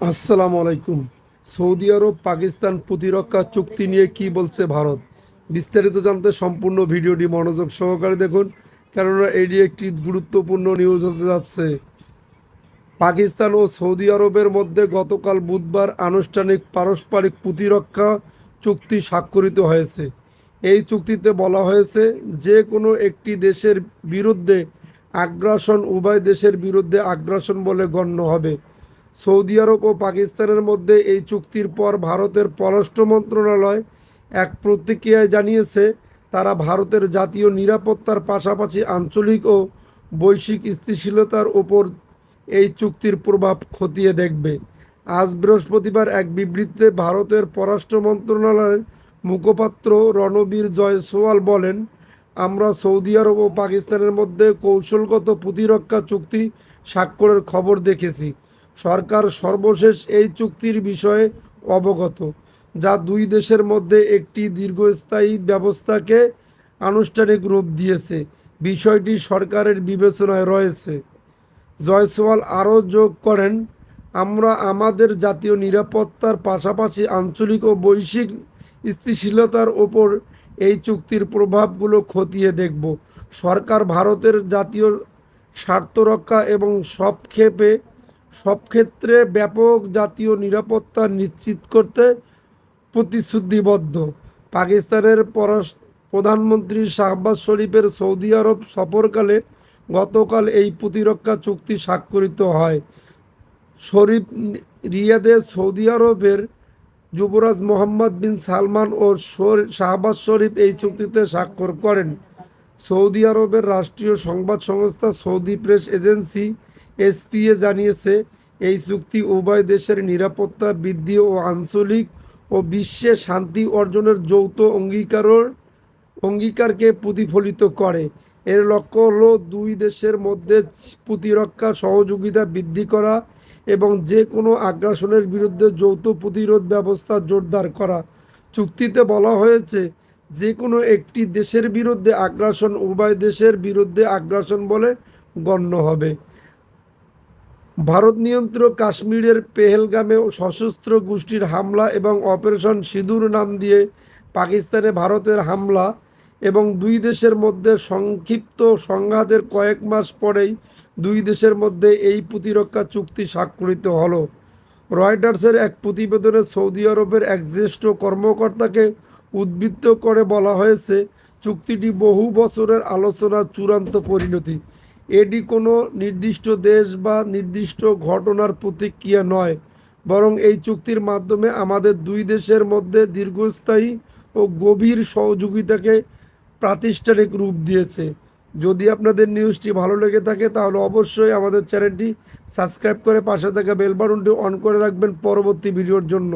আসসালামু আলাইকুম। সৌদি আরব পাকিস্তান প্রতিরক্ষা চুক্তি নিয়ে কি বলছে ভারত? বিস্তারিত জানতে সম্পূর্ণ ভিডিওটি মনোযোগ সহকারে দেখুন, কেননা এটি একটি গুরুত্বপূর্ণ নিউজ হতে যাচ্ছে। পাকিস্তান ও সৌদি আরবের মধ্যে গতকাল বুধবার আনুষ্ঠানিক পারস্পরিক প্রতিরক্ষা চুক্তি স্বাক্ষরিত হয়েছে। এই চুক্তিতে বলা হয়েছে যে কোনো একটি দেশের বিরুদ্ধে আগ্রাসন, উভয় দেশের বিরুদ্ধে আগ্রাসন বলে গণ্য হবে। সৌদি আরব ও পাকিস্তানের মধ্যে এই চুক্তির পর ভারতের পররাষ্ট্র মন্ত্রণালয় এক প্রতিক্রিয়ায় জানিয়েছে, তারা ভারতের জাতীয় নিরাপত্তার পাশাপাশি আঞ্চলিক ও বৈশ্বিক স্থিতিশীলতার ওপর এই চুক্তির প্রভাব খতিয়ে দেখবে। আজ বৃহস্পতিবার এক বিবৃতিতে ভারতের পররাষ্ট্র মন্ত্রণালয়ের মুখপাত্র রণবীর জয়সওয়াল বলেন, আমরা সৌদি আরব ও পাকিস্তানের মধ্যে কৌশলগত প্রতিরক্ষা চুক্তি স্বাক্ষরের খবর দেখেছি। সরকার সর্বশেষ এই চুক্তির বিষয়ে অবগত, যা দুই দেশের মধ্যে একটি দীর্ঘস্থায়ী ব্যবস্থাকে আনুষ্ঠানিক রূপ দিয়েছে। বিষয়টি সরকারের বিবেচনায় রয়েছে। জয়সওয়াল আরও যোগ করেন, আমরা আমাদের জাতীয় নিরাপত্তার পাশাপাশি আঞ্চলিক ও বৈশ্বিক স্থিতিশীলতার ওপর এই চুক্তির প্রভাবগুলো খতিয়ে দেখব। সরকার ভারতের জাতীয় স্বার্থ রক্ষা এবং সব ক্ষেপে সব ক্ষেত্রে ব্যাপক জাতীয় নিরাপত্তা নিশ্চিত করতে প্রতিশ্রুতিবদ্ধ। পাকিস্তানের প্রধানমন্ত্রী শাহবাজ শরীফের সৌদি আরব সফরকালে গতকাল এই প্রতিরক্ষা চুক্তি স্বাক্ষরিত হয়। শরীফ রিয়াদে সৌদি আরবের যুবরাজ মোহাম্মদ বিন সালমান ও শাহবাজ শরীফ এই চুক্তিতে স্বাক্ষর করেন। সৌদি আরবের রাষ্ট্রীয় সংবাদ সংস্থা সৌদি প্রেস এজেন্সি এসপিএ জানিয়েছে, এই চুক্তি উভয় দেশের নিরাপত্তা বৃদ্ধি ও আঞ্চলিক ও বিশ্বে শান্তি অর্জনের যৌথ অঙ্গীকারের, অঙ্গীকারকে প্রতিফলিত করে। এর লক্ষ্য হলো দুই দেশের মধ্যে প্রতিরক্ষা সহযোগিতা বৃদ্ধি করা এবং যে কোনো আগ্রাসনের বিরুদ্ধে যৌথ প্রতিরোধ ব্যবস্থা জোরদার করা। চুক্তিতে বলা হয়েছে যে কোনো একটি দেশের বিরুদ্ধে আগ্রাসন উভয় দেশের বিরুদ্ধে আগ্রাসন বলে গণ্য হবে। ভারত নিয়ন্ত্রিত কাশ্মীরের পেহেলগামে সশস্ত্র গোষ্ঠীর হামলা এবং অপারেশন সিঁদুর নাম দিয়ে পাকিস্তানে ভারতের হামলা এবং দুই দেশের মধ্যে সংক্ষিপ্ত সংঘাতের কয়েক মাস পরেই দুই দেশের মধ্যে এই প্রতিরক্ষা চুক্তি স্বাক্ষরিত হলো। রয়টার্সের এক প্রতিবেদনে সৌদি আরবের এক জ্যেষ্ঠ কর্মকর্তাকে উদ্বৃত্ত করে বলা হয়েছে, চুক্তিটি বহু বছরের আলোচনার চূড়ান্ত পরিণতি। এটি কোনো নির্দিষ্ট দেশ বা নির্দিষ্ট ঘটনার প্রতিক্রিয়া নয়, বরং এই চুক্তির মাধ্যমে আমাদের দুই দেশের মধ্যে দীর্ঘস্থায়ী ও গভীর সহযোগিতাকে প্রাতিষ্ঠানিক রূপ দিয়েছে। যদি আপনাদের নিউজটি ভালো লেগে থাকে, তাহলে অবশ্যই আমাদের চ্যানেলটি সাবস্ক্রাইব করে পাশে থাকা বেল বাটনটি অন করে রাখবেন পরবর্তী ভিডিওর জন্য।